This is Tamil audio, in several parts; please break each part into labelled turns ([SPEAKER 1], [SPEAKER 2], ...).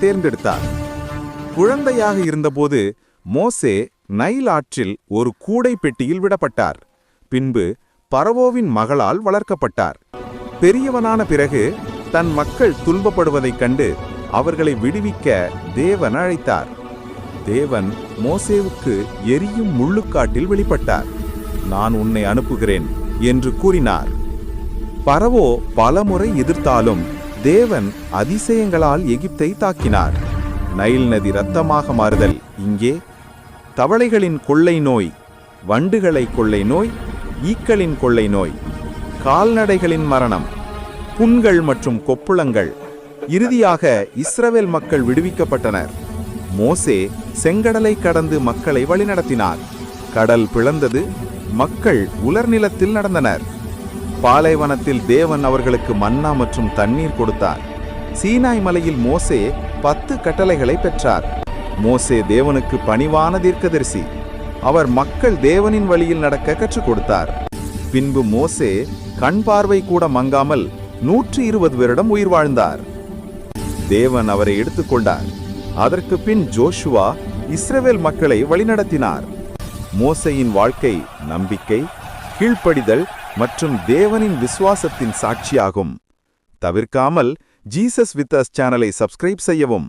[SPEAKER 1] தேர்ந்தெடுத்தார். குழந்தையாக இருந்தபோது மோசே நைல் ஆற்றில் ஒரு கூடை பெட்டியில் விடப்பட்டார். பின்பு பரவோவின் மகளால் வளர்க்கப்பட்டார். பெரியவனான பிறகு தன் மக்கள் துன்பப்படுவதைக் கண்டு அவர்களை விடுவிக்க தேவன் அழைத்தார். தேவன் மோசேவுக்கு எரியும் முள்ளுக்காட்டில் வெளிப்பட்டார். நான் உன்னை அனுப்புகிறேன் என்று கூறினார். பரவோ பலமுறை எதிர்த்தாலும் தேவன் அதிசயங்களால் எகிப்தை தாக்கினார். நைல் நதி இரத்தமாக மாறுதல். இங்கே தவளைகளின் கொள்ளை நோய் வண்டுகளை கொள்ளை நோய் ஈக்களின் கொள்ளை நோய் கால்நடைகளின் மரணம் புண்கள் மற்றும் கொப்புளங்கள். இறுதியாக இஸ்ரவேல் மக்கள் விடுவிக்கப்பட்டனர். மோசே செங்கடலை கடந்து மக்களை வழிநடத்தினார். கடல் பிளந்தது. மக்கள் உலர்நிலத்தில் நடந்தனர். பாலைவனத்தில் தேவன் அவர்களுக்கு மன்னா மற்றும் தண்ணீர் கொடுத்தார். சீனாய் மலையில் மோசே பத்து கட்டளைகளை பெற்றார். மோசே தேவனுக்கு பணிவான தீர்க்கதரிசி. அவர் மக்கள் தேவனின் வழியில் நடக்க கற்றுக் கொடுத்தார். பின்பு மோசே கண் பார்வை கூட மங்காமல் நூற்றி இருபது வருடம் உயிர் வாழ்ந்தார். தேவன் அவரை எடுத்துக்கொண்டார் அதற்கு பின் ஜோஷுவா இஸ்ரவேல் மக்களை வழிநடத்தினார். மோசையின் வாழ்க்கை நம்பிக்கை கீழ்ப்படிதல் மற்றும் தேவனின் விசுவாசத்தின் சாட்சியாகும். தவிர்க்காமல் ஜீசஸ் வித் அஸ் சேனலை சப்ஸ்கிரைப் செய்யவும்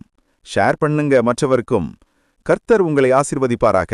[SPEAKER 1] ஷேர் பண்ணுங்க மற்றவருக்கும். கர்த்தர் உங்களை ஆசிர்வதிப்பாராக.